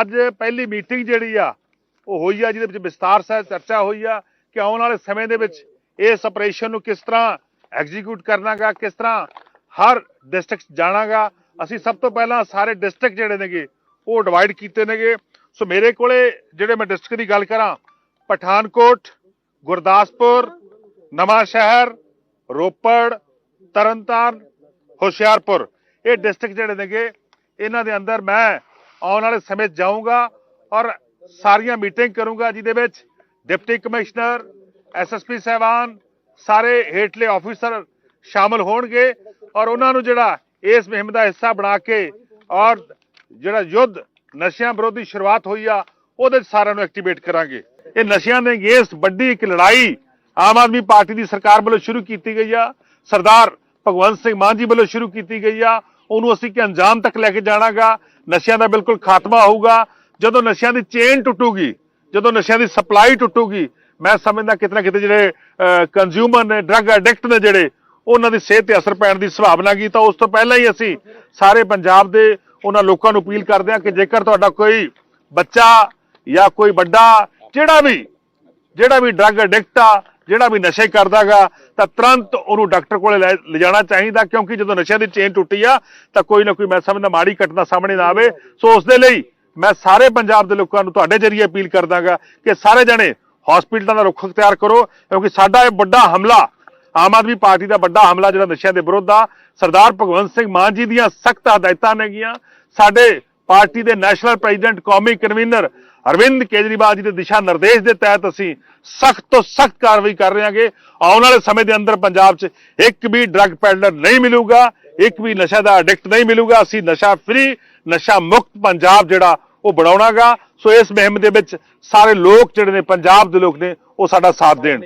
ਅੱਜ ਪਹਿਲੀ ਮੀਟਿੰਗ ਜਿਹੜੀ ਆ, ਉਹ ਹੋਈ ਆ, ਜਿਹਦੇ ਵਿੱਚ ਵਿਸਤਾਰ ਸਹਿਤ ਚਰਚਾ ਹੋਈ ਆ ਕਿ ਆਉਣ ਵਾਲੇ ਸਮੇਂ ਦੇ ਵਿੱਚ ਇਸ ਆਪਰੇਸ਼ਨ ਨੂੰ ਕਿਸ ਤਰ੍ਹਾਂ ਐਗਜ਼ੀਕਿਊਟ ਕਰਨਾਗਾ, ਕਿਸ ਤਰ੍ਹਾਂ ਹਰ ਡਿਸਟ੍ਰਿਕਟ ਜਾਣਾਗਾ। ਅਸੀਂ ਸਭ ਤੋਂ ਪਹਿਲਾਂ ਸਾਰੇ ਡਿਸਟ੍ਰਿਕਟ ਜਿਹੜੇ ਨੇਗੇ, ਉਹ ਡਿਵਾਈਡ ਕੀਤੇ ਨੇਗੇ। ਸੋ ਮੇਰੇ ਕੋਲੇ ਜਿਹੜੇ ਮੈਂ ਡਿਸਟ੍ਰਿਕਟ ਦੀ ਗੱਲ ਕਰਾਂ, ਪਠਾਨਕੋਟ, ਗੁਰਦਾਸਪੁਰ ਨਵਾਂ ਸ਼ਹਿਰ ਰੋਪੜ, ਤਰਨਤਾਰਨ, ਹੁਸ਼ਿਆਰਪੁਰ। ਇਹ ਡਿਸਟ੍ਰਿਕਟ ਜਿਹੜੇ ਨੇਗੇ, ਇਹਨਾਂ ਦੇ ਅੰਦਰ ਮੈਂ ਆਉਣ ਵਾਲੇ ਸਮੇਂ ਜਾਊਂਗਾ ਔਰ ਸਾਰੀਆਂ ਮੀਟਿੰਗ ਕਰੂੰਗਾ, ਜਿਹਦੇ ਵਿੱਚ ਡਿਪਟੀ ਕਮਿਸ਼ਨਰ ਐਸਐਸਪੀ ਸਹਿਬਾਨ, ਸਾਰੇ ਹੇਠਲੇ ਆਫੀਸਰ ਸ਼ਾਮਲ ਹੋਣਗੇ ਔਰ ਉਹਨਾਂ ਨੂੰ ਜਿਹੜਾ ਇਸ ਮੁਹਿੰਮ ਦਾ ਹਿੱਸਾ ਬਣਾ ਕੇ ਔਰ ਜਿਹੜਾ ਯੁੱਧ ਨਸ਼ਿਆਂ ਵਿਰੋਧੀ ਸ਼ੁਰੂਆਤ ਹੋਈ ਆ, ਉਹਦੇ 'ਚ ਸਾਰਿਆਂ ਨੂੰ ਐਕਟੀਵੇਟ ਕਰਾਂਗੇ। ਇਹ ਨਸ਼ਿਆਂ ਦੇ ਅਗੇਂਸਟ ਵੱਡੀ ਇੱਕ ਲੜਾਈ ਆਮ ਆਦਮੀ ਪਾਰਟੀ ਦੀ ਸਰਕਾਰ ਵੱਲੋਂ ਸ਼ੁਰੂ ਕੀਤੀ ਗਈ ਆ, ਸਰਦਾਰ ਭਗਵੰਤ ਸਿੰਘ ਮਾਨ ਜੀ ਵੱਲੋਂ ਸ਼ੁਰੂ ਕੀਤੀ ਗਈ ਆ ਉਹਨੂੰ ਅਸੀਂ ਕਿ ਅੰਜਾਮ ਤੱਕ ਲੈ ਕੇ ਜਾਣਾਗਾ, ਨਸ਼ਿਆਂ ਦਾ ਬਿਲਕੁਲ ਖਾਤਮਾ ਹੋਊਗਾ। ਜਦੋਂ ਨਸ਼ਿਆਂ ਦੀ ਚੇਨ ਟੁੱਟੂਗੀ, ਜਦੋਂ ਨਸ਼ਿਆਂ ਦੀ ਸਪਲਾਈ ਟੁੱਟੂਗੀ, ਮੈਂ ਸਮਝਦਾ ਕਿਤੇ ਨਾ ਕਿਤੇ ਜਿਹੜੇ ਕੰਜ਼ਿਊਮਰ ਨੇ ਡਰੱਗ ਐਡਿਕਟ ਨੇ ਜਿਹੜੇ, ਉਹਨਾਂ ਦੀ ਸਿਹਤ ਤੇ ਅਸਰ ਪੈਣ ਦੀ ਸੰਭਾਵਨਾ ਕੀ, ਤਾਂ ਉਸ ਤੋਂ ਪਹਿਲਾਂ ਹੀ ਅਸੀਂ ਸਾਰੇ ਪੰਜਾਬ ਦੇ ਉਹਨਾਂ ਲੋਕਾਂ ਨੂੰ ਅਪੀਲ ਕਰਦੇ ਹਾਂ ਕਿ ਜੇਕਰ ਤੁਹਾਡਾ ਕੋਈ ਬੱਚਾ ਜਾਂ ਕੋਈ ਵੱਡਾ, ਜਿਹੜਾ ਵੀ ਜਿਹੜਾ ਵੀ ਡਰੱਗ ਐਡਿਕਟ ਆ ਜਿਹੜਾ ਵੀ ਨਸ਼ੇ ਕਰਦਾਗਾ, ਤਾਂ ਤੁਰੰਤ ਉਹਨੂੰ ਡਾਕਟਰ ਕੋਲੇ ਲੈ ਲਿਜਾਣਾ ਚਾਹੀਦਾ, ਕਿਉਂਕਿ ਜਦੋਂ ਨਸ਼ਿਆਂ ਦੀ ਚੇਨ ਟੁੱਟੀ ਆ, ਤਾਂ ਕੋਈ ਨਾ ਕੋਈ ਮੈਂ ਸਮਝਦਾ ਮਾੜੀ ਘਟਨਾ ਸਾਹਮਣੇ ਨਾ ਆਵੇ। ਸੋ ਉਸ ਦੇ ਲਈ ਮੈਂ ਸਾਰੇ ਪੰਜਾਬ ਦੇ ਲੋਕਾਂ ਨੂੰ ਤੁਹਾਡੇ ਜਰੀਏ ਅਪੀਲ ਕਰਦਾਗਾ ਕਿ ਸਾਰੇ ਜਣੇ ਹਸਪੀਟਲਾਂ ਦਾ ਰੁੱਖ ਅਖਤਿਆਰ ਕਰੋ, ਕਿਉਂਕਿ ਸਾਡਾ ਇਹ ਵੱਡਾ ਹਮਲਾ, ਆਮ ਆਦਮੀ ਪਾਰਟੀ ਦਾ ਵੱਡਾ ਹਮਲਾ ਜਿਹੜਾ ਨਸ਼ਿਆਂ ਦੇ ਵਿਰੁੱਧ ਆ, ਸਰਦਾਰ ਭਗਵੰਤ ਸਿੰਘ ਮਾਨ ਜੀ ਦੀਆਂ ਸਖਤ ਹਦਾਇਤਾਂ ਨੇਗੀਆਂ। ਸਾਡੇ ਪਾਰਟੀ ਦੇ ਨੈਸ਼ਨਲ ਪ੍ਰੈਜ਼ੀਡੈਂਟ ਕੌਮੀ ਕਨਵੀਨਰ ਅਰਵਿੰਦ ਕੇਜਰੀਵਾਲ ਜੀ ਦੇ ਦਿਸ਼ਾ ਨਿਰਦੇਸ਼ ਦੇ ਤਹਿਤ ਅਸੀਂ ਸਖਤ ਤੋਂ ਸਖਤ ਕਾਰਵਾਈ ਕਰ ਰਹੇ ਹਾਂਗੇ ਆਉਣ ਵਾਲੇ ਸਮੇਂ ਦੇ ਅੰਦਰ ਪੰਜਾਬ 'ਚ ਇੱਕ ਵੀ ਡਰੱਗ ਪੈਡਲਰ ਨਹੀਂ ਮਿਲੂਗਾ, ਇੱਕ ਵੀ ਨਸ਼ਾ ਦਾ ਐਡਿਕਟ ਨਹੀਂ ਮਿਲੂਗਾ। ਅਸੀਂ ਨਸ਼ਾ ਫ੍ਰੀ ਨਸ਼ਾ ਮੁਕਤ ਪੰਜਾਬ ਜਿਹੜਾ ਉਹ ਬਣਾਉਣਾਗਾ। ਸੋ ਇਸ ਮੁਹਿੰਮ ਦੇ ਵਿੱਚ ਸਾਰੇ ਲੋਕ ਜਿਹੜੇ ਨੇ, ਪੰਜਾਬ ਦੇ ਲੋਕ ਨੇ, ਉਹ ਸਾਡਾ ਸਾਥ ਦੇਣ।